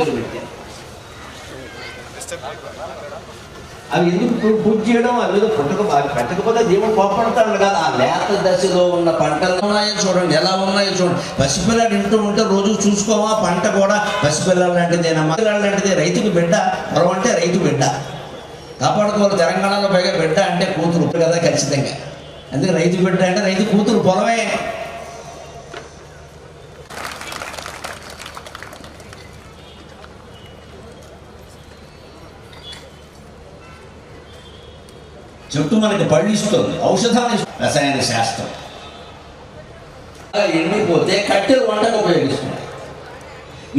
పేరు పెట్టారు. అవి ఎందుకు పూర్తి పూజ చేయడం? అవి ఏదో పుట్టక పెట్టకపోతే దేవుడు కోపడతాడు కదా. ఆ లేత దశలో ఉన్న పంటలు ఉన్నాయో చూడండి ఎలా ఉన్నాయో చూడండి. పసిపిల్లలు ఇంటూ ఉంటే రోజు చూసుకోవా? పంట కూడా పసిపిల్లలు లాంటిదేనా? పిల్లలు లాంటిదే. రైతుకు బిడ్డ పొలం అంటే రైతు బిడ్డ. కాపాడుకోవాలి తెలంగాణలో పైగా బిడ్డ అంటే కూతురు. కదా ఖచ్చితంగా. అందుకే రైతు బిడ్డ అంటే రైతు కూతురు పొలం చెట్టు మనకి పళ్ళు ఇస్తుంది ఔషధాలు ఇస్తుంది. రసాయన శాస్త్రం. ఎండిపోతే కట్టెలు వంటకు ఉపయోగిస్తుంది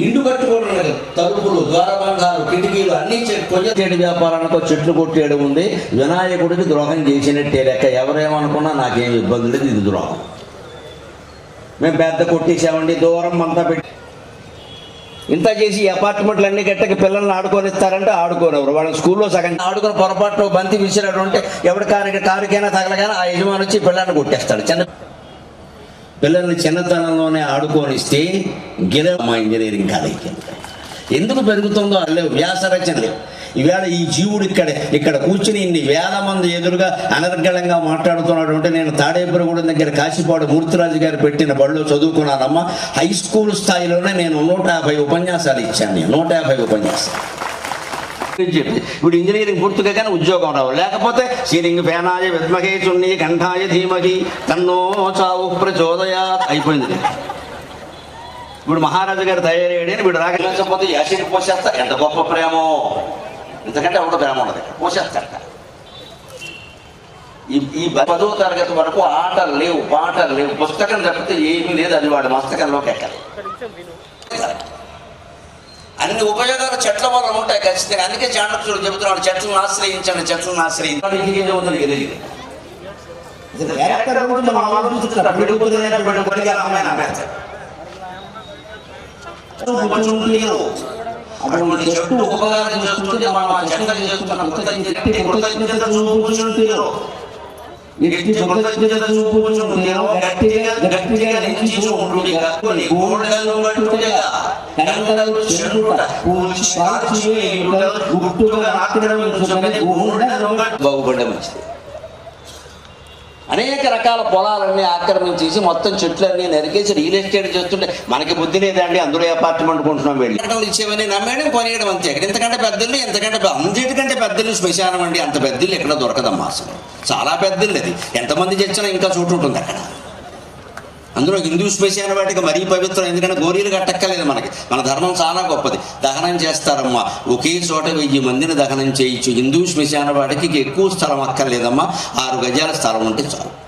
ఇండు కట్టుకోవడం లేదు తలుపులు ద్వారబంధాలు కిటికీలు అన్ని చె- కొయ్య వ్యాపారానికి చెట్లు కొట్టేయడం ఉంది. వినాయకుడికి ద్రోహం చేసినట్టే లెక్క ఎవరేమనుకున్నా నాకేం ఇబ్బంది లేదు ఇది ద్రోహం. మేము పెద్ద కొట్టేసామండి దూరం అంతా పెట్టి ఇంత చేసి అపార్ట్మెంట్లు అన్ని గట్టకి పిల్లల్ని ఆడుకొనిస్తారంటే ఆడుకోనెవరు. వాళ్ళని స్కూల్లో సగం ఆడుకుని పొరపాటు బంతి విసిరాడు ఉంటే ఎవరి కారు కారుకైనా తగలగానే ఆ యజమాని వచ్చి పిల్లల్ని కొట్టేస్తాడు. చిన్న పిల్లల్ని చిన్నతనంలోనే ఆడుకోనిస్తే గిర మా ఇంజనీరింగ్ కాలేజీకి ఎందుకు పెరుగుతుందో అల్లే వ్యాస రచనలు. ఈవేళ ఈ జీవుడు ఇక్కడ ఇక్కడ కూర్చుని ఇన్ని వేల మంది ఎదురుగా అనర్గళంగా మాట్లాడుతున్నాడు అంటే నేను తాడేపురగూడెం దగ్గర కాశీపాడు మూర్తిరాజు గారు పెట్టిన బడిలో చదువుకున్నానమ్మా. హై స్కూల్ స్థాయిలోనే నేను నూట యాభై ఉపన్యాసాలు ఇచ్చాను నూట యాభై ఉపన్యాసాలు. చెప్పి? ఇప్పుడు ఇంజనీరింగ్ పూర్తిగా కానీ ఉద్యోగం రావు. లేకపోతే సీలింగ్ ఫేనాయ విద్మహే చున్ని కంఠాయ ధీమహి తన్నో చావు ప్రచోదయా అయిపోయింది. ఇప్పుడు మహారాజు గారు తయారయ్యాడని వీడు రాకపోతే యాసిడ్ పోసేస్తా. ఎంత గొప్ప ప్రేమో. ఇంతకంటే అప్పుడు భయం ఉండదు. పోసేస్తాట ఈ ఈ పదో తరగతి వరకు ఆటలు లేవు పాటలు లేవు. పుస్తకం తప్పితే ఏమీ లేదు అది వాడి మస్తకంలోకి ఎక్కాలి అన్ని ఉపయోగాలు చెట్ల వల్ల ఉంటాయి ఖచ్చితంగా. అందుకే చాణక్యుడు చెబుతున్నాడు చెట్లను ఆశ్రయించండి చెట్లను ఆశ్రయించండి. ఇంకేం ఉందని తెలియదు. ఇది క్యారెక్టర్ గురించి మనం ఆలోచిస్తున్నాం. పిడుగుతున్న పిడుగుడికి అమ్మాయిని అమ్మేస్తాడు. కూర్చుంటేను. అటువంటి చెట్టు ఉపకారం చేస్తుంటే మనం ఆ చెట్లకు చేస్తున్న కృతజ్ఞత కృతజ్ఞత చూపుచుంటేను. ఎట్టి కృతజ్ఞత చూపుచుంటేను గట్టిగా గట్టిగా నెంచి ఉండుడిగా కొన్ని గోడలను కట్టుడిగా కనంగలు చెడుట పూచి కాచి వేయుట గుట్టుగా ఆక్రమించుకొని గోడలను కట్టు- బాగుపడే మంచిది అనేక రకాల పొలాలన్నీ ఆక్రమించేసి మొత్తం చెట్లన్నీ నరికేసి రియల్ ఎస్టేట్ చేస్తుంటే మనకి బుద్ధి లేదండి అందులో అపార్ట్మెంట్ కొంటున్నాం వెళ్ళి. ఇచ్చేవని నమ్మేయడం కొనేయడం అంతే. ఇక్కడ ఇంతకంటే పెద్దలు ఎంతకంటే అందరికంటే పెద్దలు శ్మశానం అండి. అంత పెద్దలు ఎక్కడ దొరకదమ్మా అసలు. చాలా పెద్దలు అది. ఎంతమంది చచ్చినా ఇంకా చోటు ఉంటుంది అక్కడ. అందులో హిందూ శ్మశాన వాటికి మరీ పవిత్రం ఎందుకంటే గోరీలు కట్టక్కలేదు మనకి. మన ధర్మం చాలా గొప్పది. దహనం చేస్తారమ్మా. ఒకే చోట వెయ్యి మందిని దహనం చేయొచ్చు హిందూ శ్మశాన వాటికి ఎక్కువ స్థలం అక్కర్లేదమ్మా. ఆరు గజాల స్థలం ఉంటే చాలు.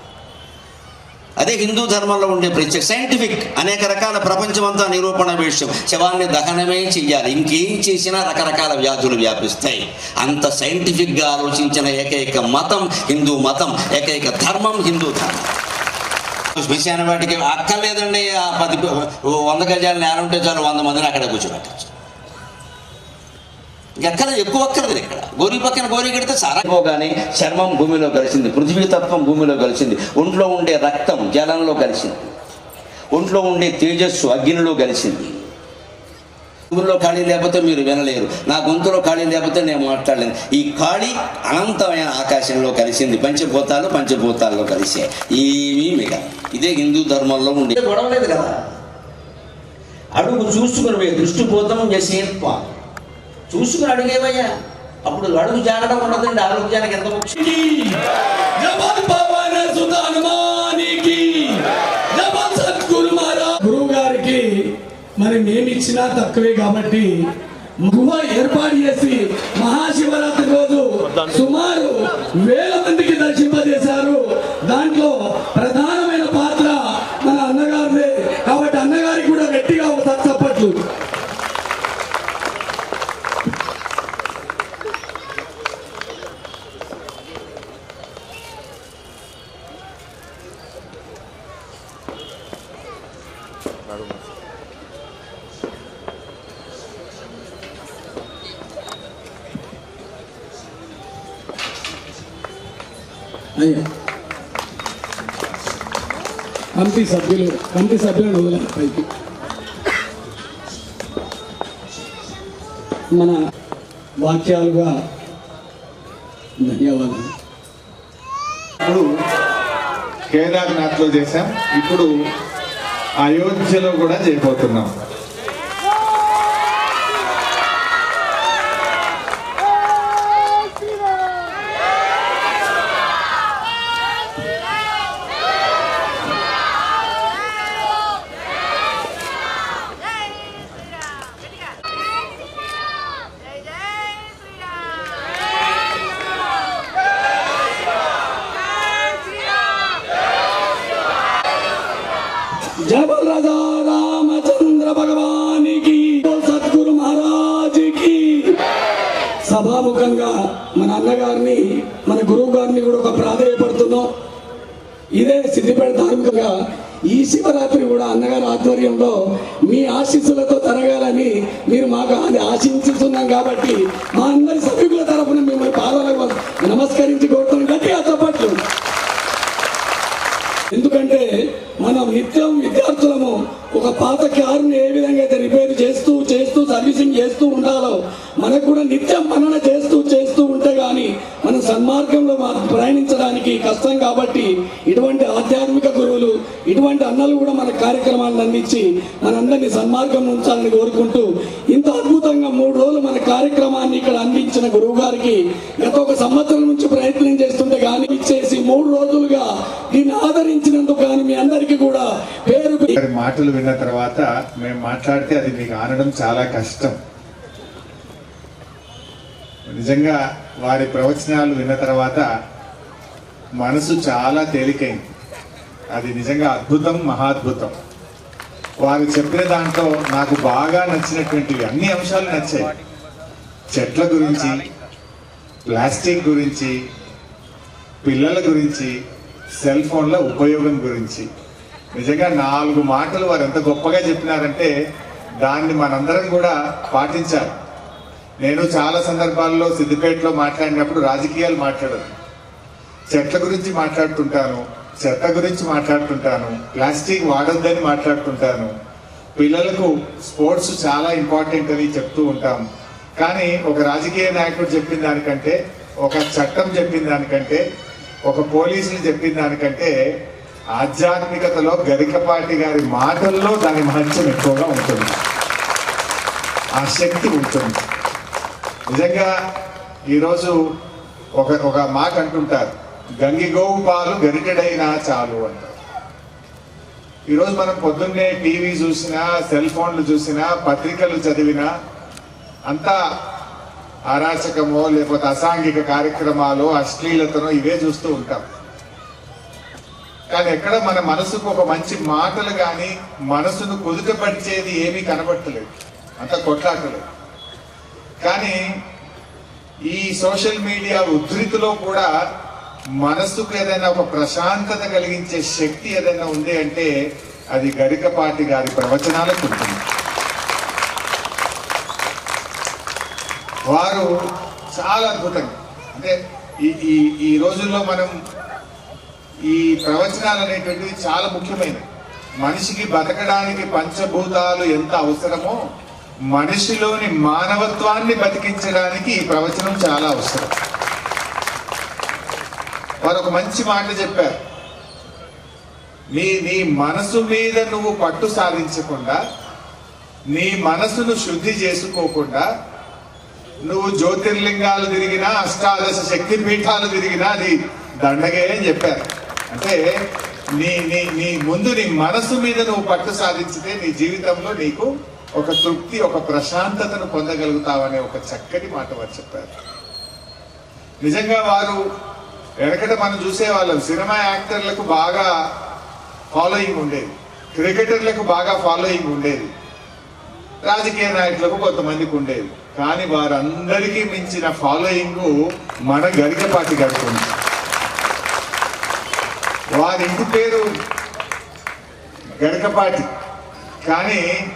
అదే హిందూ ధర్మంలో ఉండే ప్రత్యేక సైంటిఫిక్ అనేక రకాల ప్రపంచమంతా నిరూపణ విషయం. శవాన్ని దహనమే చెయ్యాలి. ఇంకేం చేసినా రకరకాల వ్యాధులు వ్యాపిస్తాయి. అంత సైంటిఫిక్గా ఆలోచించిన ఏకైక మతం హిందూ మతం ఏకైక ధర్మం హిందూ ధర్మం. విషయాన్ని వాటికి. అక్కర్లేదండి ఆ పది వంద గజాలు నేల ఉంటే చాలు వంద మందిని అక్కడ కూర్చోబెట్టచ్చు. ఎక్కడ? ఎక్కువ అక్కర్లేదు ఇక్కడ. గోరి పక్కన గోరి కడితే సారా. కానీ చర్మం భూమిలో కలిసింది. పృథ్వీ తత్వం భూమిలో కలిసింది. ఒంట్లో ఉండే రక్తం జలంలో కలిసింది. ఒంట్లో ఉండే తేజస్సు అగ్నిలో కలిసింది. గొంతులో ఖాళీ లేకపోతే మీరు వినలేరు. నా గొంతులో ఖాళీ లేకపోతే నేను మాట్లాడలేను. ఈ ఖాళీ అనంతమైన ఆకాశంలో కలిసింది. పంచభూతాలు పంచభూతాల్లో కలిసే ఏమీ మిగ ఇదే హిందూ ధర్మంలో ఉండే గొడవ లేదు కదా? అడుగు చూసుకుని పోయి దృష్టిపోతం చేసేత్వ చూసుకుని అడిగేవయ్యా? అప్పుడు అడుగు జాగడం ఉండదండి. ఆరోగ్యానికి ఎంత ముఖ్యం? తక్కువే కాబట్టి గుహ ఏర్పాటు చేసి మహాశివరాత్రి కమిటీ సభ్యులు కమిటీ సభ్యులను వదలండి పైకి. మన వాక్యాలుగా ధన్యవాదాలు. ఇప్పుడు కేదార్నాథ్లో చేశాం. ఇప్పుడు అయోధ్యలో కూడా చేయబోతున్నాం. సభాముఖంగా మన అన్నగారిని మన గురువు గారిని కూడా ఒక ప్రాధేయపడుతున్నాం ఇదే సిద్ధిపేట ధార్మికంగా ఈ శివరాత్రి కూడా అన్నగారి ఆధ్వర్యంలో మీ ఆశీస్సులతో జరగాలని మీరు మాకు అది ఆశించుతున్నాం కాబట్టి మా అందరి సభ్యుల తరఫున మిమ్మల్ని పాదాలకు నమస్కరించి కోరుతున్నాం. గట్టిగా చప్పట్లు. ఎందుకంటే మనం నిత్యం విద్యార్థులము ఒక పాత కారుని ఏ విధంగా అయితే రిపేర్ చేస్తూ చేస్తూ సర్వీసింగ్ చేస్తూ ఉండాలో మనకు కూడా నిత్యం మనన చేస్తూ చేస్తూ ఉంటే గాని మనం సన్మార్గంలో ప్రయాణించడానికి కష్టం కాబట్టి ఇటువంటి ఆధ్యాత్మిక గురువులు ఇటువంటి అన్నలు కూడా మన కార్యక్రమాలను అందించి మనందరినీ సన్మార్గం ఉంచాలని కోరుకుంటూ ఇంత అద్భుతంగా మూడు రోజులు మన కార్యక్రమాన్ని ఇక్కడ అందించిన గురువు గారికి గత ఒక సంవత్సరం నుంచి ప్రయత్నం చేస్తుంటే కానీ ఇచ్చేసి మూడు రోజులుగా దీన్ని ఆదరించినందుకు కానీ మీ అందరికీ కూడా పేరు మాటలు విన్న తర్వాత మేము మాట్లాడితే అది మీకు ఆనడం చాలా కష్టం. నిజంగా వారి ప్రవచనాలు విన్న తర్వాత మనసు చాలా తేలికైంది. అది నిజంగా అద్భుతం మహాద్భుతం. వారు చెప్పిన దాంట్లో నాకు బాగా నచ్చినటువంటివి అన్ని అంశాలు నచ్చాయి. చెట్ల గురించి ప్లాస్టిక్ గురించి పిల్లల గురించి సెల్ ఫోన్ల ఉపయోగం గురించి. నిజంగా నాలుగు మాటలు వారు ఎంత గొప్పగా చెప్పినారంటే దాన్ని మనందరం కూడా పాటించాలి. నేను చాలా సందర్భాల్లో సిద్దిపేటలో మాట్లాడినప్పుడు రాజకీయాలు మాట్లాడదు చెట్ల గురించి మాట్లాడుతుంటాను చెత్త గురించి మాట్లాడుతుంటాను ప్లాస్టిక్ వాడొద్దని మాట్లాడుతుంటాను. పిల్లలకు స్పోర్ట్స్ చాలా ఇంపార్టెంట్ అని చెప్తూ ఉంటాం. కానీ ఒక రాజకీయ నాయకుడు చెప్పిన దానికంటే ఒక చట్టం చెప్పిన దానికంటే ఒక పోలీసులు చెప్పిన దానికంటే ఆధ్యాత్మికతలో గరికపాటి గారి మాటల్లో దాని మహత్యం ఎక్కువగా ఉంటుంది. ఆ శక్తి ఉంటుంది. నిజంగా ఈరోజు ఒక ఒక మాట అంటుంటారు గంగి గోవు పాలు గరిటెడైనా చాలు అంటారు ఈరోజు మనం పొద్దున్నే టీవీ చూసినా సెల్ ఫోన్లు చూసినా పత్రికలు చదివినా అంతా అరాచకమో లేకపోతే అసాంఘిక కార్యక్రమాలు అశ్లీలతనో ఇవే చూస్తూ ఉంటాం. కానీ ఎక్కడ మన మనసుకు ఒక మంచి మాటలు కానీ మనసును కుదుటపరిచేది ఏమీ కనబడతలేదు. అంత కొట్లాటలు. కానీ ఈ సోషల్ మీడియా ఉధృతిలో కూడా మనసుకు ఏదైనా ఒక ప్రశాంతత కలిగించే శక్తి ఏదైనా ఉంది అంటే అది గరికపాటి గారి ప్రవచనాలకు ఉంటుంది. వారు చాలా అద్భుతంగా అంటే ఈ ఈ ఈ రోజుల్లో మనం ఈ ప్రవచనాలు అనేటువంటివి చాలా ముఖ్యమైనవి. మనిషికి బతకడానికి పంచభూతాలు ఎంత అవసరమో మనిషిలోని మానవత్వాన్ని బతికించడానికి ఈ ప్రవచనం చాలా అవసరం. వారు ఒక మంచి మాట చెప్పారు. నీ నీ మనసు మీద నువ్వు పట్టు సాధించకుండా నీ మనసును శుద్ధి చేసుకోకుండా నువ్వు జ్యోతిర్లింగాలు తిరిగినా అష్టాదశ శక్తి పీఠాలు తిరిగినా అది దండగే అని చెప్పారు. అంటే నీ నీ నీ ముందు నీ మనసు మీద నువ్వు పట్టు సాధించితే నీ జీవితంలో నీకు ఒక తృప్తి ఒక ప్రశాంతతను పొందగలుగుతావనే ఒక చక్కటి మాట వారు చెప్పారు. నిజంగా వారు వెనకట మనం చూసేవాళ్ళం. సినిమా యాక్టర్లకు బాగా ఫాలోయింగ్ ఉండేది. క్రికెటర్లకు బాగా ఫాలోయింగ్ ఉండేది. రాజకీయ నాయకులకు కొంతమందికి ఉండేది. కానీ వారందరికీ మించిన ఫాలోయింగ్ మన గరికపాటి గారికి ఉంది వారి ఇంటి పేరు గడకపాటి కానీ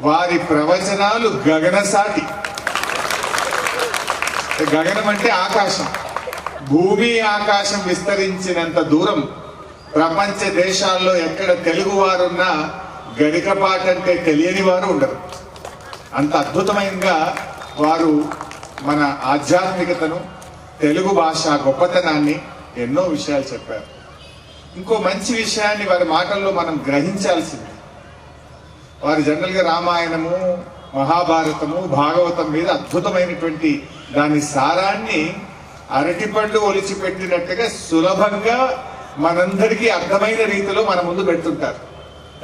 వారి ప్రవచనాలు గగనసాటి. గగనం అంటే ఆకాశం. భూమి ఆకాశం విస్తరించినంత దూరం ప్రపంచ దేశాల్లో ఎక్కడ తెలుగు వారున్నా గరికపాట అంటే తెలియని వారు ఉండరు. అంత అద్భుతమైనగా వారు మన ఆధ్యాత్మికతను తెలుగు భాష గొప్పతనాన్ని ఎన్నో విషయాలు చెప్పారు. ఇంకో మంచి విషయాన్ని వారి మాటల్లో మనం గ్రహించాల్సింది. వారు జనరల్గా రామాయణము మహాభారతము భాగవతం మీద అద్భుతమైనటువంటి దాని సారాన్ని అరటిపండు ఒలిచిపెట్టినట్టుగా సులభంగా మనందరికీ అర్థమైన రీతిలో మన ముందు పెడుతుంటారు.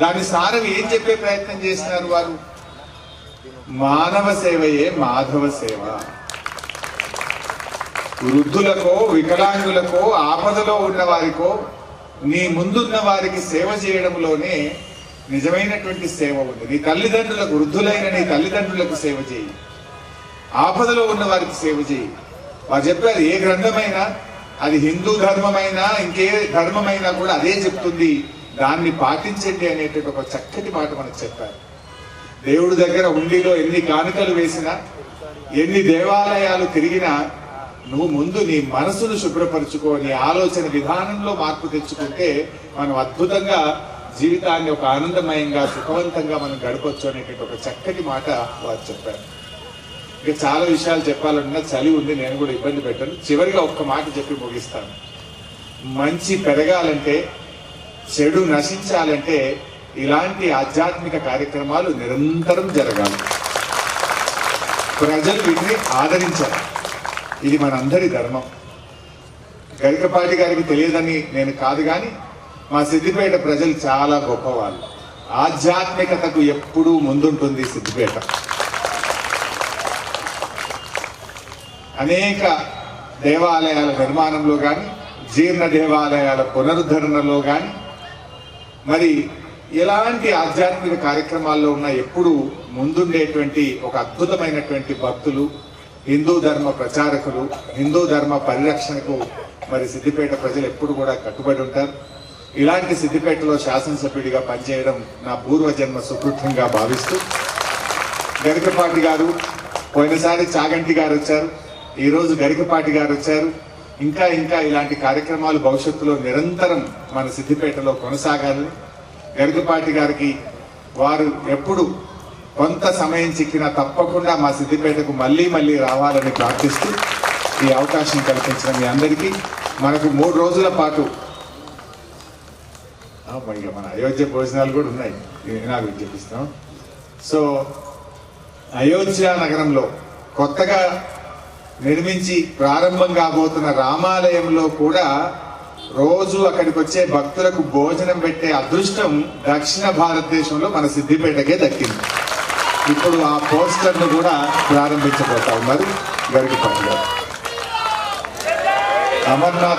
దాని సారం ఏం చెప్పే ప్రయత్నం చేసినారు వారు? మానవ సేవయే మాధవ సేవ. వృద్ధులకో వికలాంగులకో ఆపదలో ఉన్న వారికో నీ ముందున్న వారికి సేవ చేయడంలోనే నిజమైనటువంటి సేవ ఉంది. నీ తల్లిదండ్రులకు వృద్ధులైన నీ తల్లిదండ్రులకు సేవ చేయి. ఆపదలో ఉన్న వారికి సేవ చేయి. వారు చెప్పారు ఏ గ్రంథమైనా అది హిందూ ధర్మమైనా ఇంకే ధర్మమైనా కూడా అదే చెప్తుంది. దాన్ని పాటించండి అనేటువంటి ఒక చక్కటి మాట మనకు చెప్పారు. దేవుడి దగ్గర ఉండిలో ఎన్ని కానుకలు వేసినా ఎన్ని దేవాలయాలు తిరిగినా నువ్వు ముందు నీ మనసును శుభ్రపరచుకో నీ ఆలోచన విధానంలో మార్పు తెచ్చుకుంటే మనం అద్భుతంగా జీవితాన్ని ఒక ఆనందమయంగా సుఖవంతంగా మనం గడపచ్చు అనేటువంటి ఒక చక్కటి మాట వారు చెప్పారు. ఇక చాలా విషయాలు చెప్పాలన్నా చలి ఉంది నేను కూడా ఇబ్బంది పెట్టాను. చివరిగా ఒక్క మాట చెప్పి ముగిస్తాను. మంచి పెరగాలంటే చెడు నశించాలంటే ఇలాంటి ఆధ్యాత్మిక కార్యక్రమాలు నిరంతరం జరగాలి. ప్రజలు వీటిని ఆదరించాలి. ఇది మనందరి ధర్మం. గరికపాటి గారికి తెలియదని నేను కాదు కానీ మా సిద్దిపేట ప్రజలు చాలా గొప్పవాళ్ళు. ఆధ్యాత్మికతకు ఎప్పుడూ ముందుంటుంది సిద్దిపేట. అనేక దేవాలయాల నిర్మాణంలో కానీ జీర్ణ దేవాలయాల పునరుద్ధరణలో కానీ మరి ఎలాంటి ఆధ్యాత్మిక కార్యక్రమాల్లో ఉన్న ఎప్పుడు ముందుండేటువంటి ఒక అద్భుతమైనటువంటి భక్తులు హిందూ ధర్మ ప్రచారకులు హిందూ ధర్మ పరిరక్షణకు మరి సిద్దిపేట ప్రజలు ఎప్పుడు కూడా కట్టుబడి ఉంటారు. ఇలాంటి సిద్దిపేటలో శాసనసభ్యుడిగా పనిచేయడం నా పూర్వజన్మ సుకృతంగా భావిస్తూ గరికపాటి గారు పోయినసారి చాగంటి గారు వచ్చారు. ఈరోజు గరికపాటి గారు వచ్చారు. ఇంకా ఇంకా ఇలాంటి కార్యక్రమాలు భవిష్యత్తులో నిరంతరం మన సిద్దిపేటలో కొనసాగాలని గరికపాటి గారికి వారు ఎప్పుడు కొంత సమయం చిక్కినా తప్పకుండా మా సిద్దిపేటకు మళ్ళీ మళ్ళీ రావాలని ప్రార్థిస్తూ ఈ అవకాశం కల్పించిన మీ అందరికీ మనకు మూడు రోజుల పాటు ఇక మన అయోధ్య భోజనాలు కూడా ఉన్నాయి. నాకు చూపిస్తాం సో అయోధ్య నగరంలో కొత్తగా నిర్మించి ప్రారంభం కాబోతున్న రామాలయంలో కూడా రోజు అక్కడికి వచ్చే భక్తులకు భోజనం పెట్టే అదృష్టం దక్షిణ భారతదేశంలో మన సిద్దిపేటకే దక్కింది. ఇప్పుడు ఆ పోస్టర్ను కూడా ప్రారంభించబోతా. ఉన్నారు గరికపాటి గారు అమర్నాథ్